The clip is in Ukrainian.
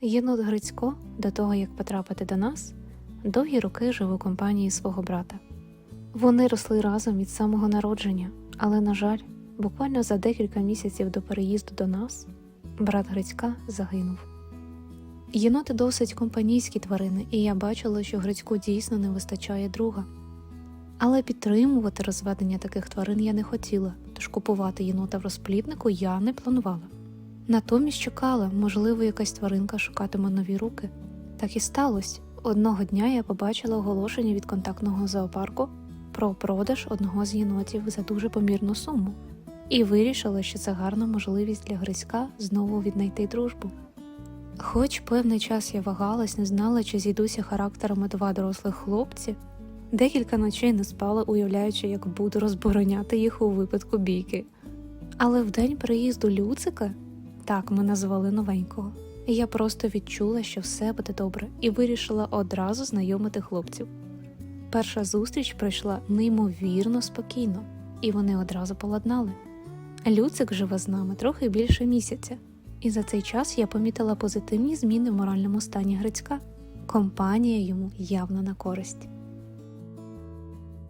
Єнот Грицько, до того як потрапити до нас, довгі роки жив у компанії свого брата. Вони росли разом від самого народження, але, на жаль, буквально за декілька місяців до переїзду до нас брат Грицька загинув. Єноти досить компанійські тварини, і я бачила, що Грицьку дійсно не вистачає друга. Але підтримувати розведення таких тварин я не хотіла, тож купувати єнота в розпліднику я не планувала. Натомість чекала, можливо, якась тваринка шукатиме нові руки. Так і сталося. Одного дня я побачила оголошення від контактного зоопарку про продаж одного з єнотів за дуже помірну суму і вирішила, що це гарна можливість для Гриська знову віднайти дружбу. Хоч певний час я вагалась, не знала, чи зійдуся характерами два дорослих хлопці, декілька ночей не спала, уявляючи, як буду розбороняти їх у випадку бійки. Але в день приїзду Люцика, так ми назвали новенького, я просто відчула, що все буде добре, і вирішила одразу знайомити хлопців. Перша зустріч пройшла неймовірно спокійно, і вони одразу поладнали. Люцик живе з нами трохи більше місяця, і за цей час я помітила позитивні зміни в моральному стані Грицька. Компанія йому явно на користь.